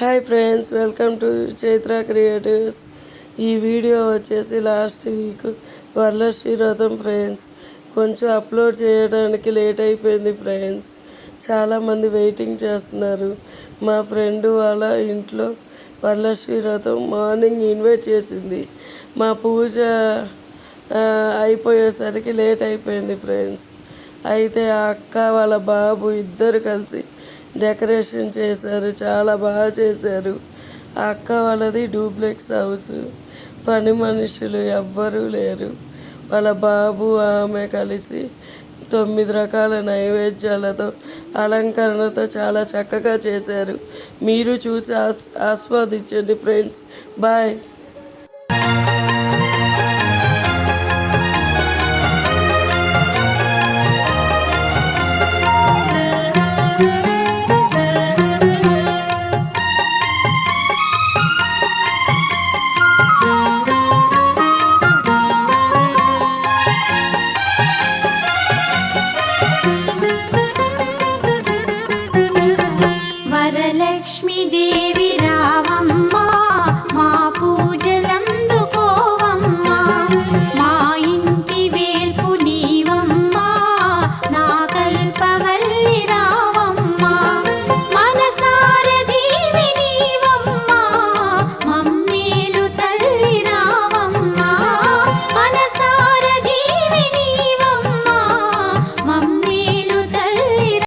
Hi friends welcome to Chaitra creatives. ఈ video వచ్చేసి last week. Varalakshmi Vratam friends కొంచెం upload చేయడానికి late అయిపోయింది ఫ్రెండ్స్. చాలామంది వెయిటింగ్ చేస్తున్నారు. మా ఫ్రెండ్ వాళ్ళ ఇంట్లో వరలక్ష్మి వ్రతం మార్నింగ్ ఇన్వైట్ చేసింది. మా పూజ అయిపోయేసరికి లేట్ అయిపోయింది ఫ్రెండ్స్. అయితే ఆ అక్క వాళ్ళ బాబు ఇద్దరు కలిసి డెకరేషన్ చేశారు చాలా బాగా చేశారు. ఆ అక్క వాళ్ళది డూప్లెక్స్ హౌస్. పని మనుషులు ఎవ్వరూ లేరు. వాళ్ళ బాబు ఆమె కలిసి తొమ్మిది రకాల నైవేద్యాలతో అలంకరణతో చాలా చక్కగా చేశారు. మీరు చూసి ఆస్ ఆస్వాదించండి ఫ్రెండ్స్. బాయ్. लक्ष्मीदेवी रामम्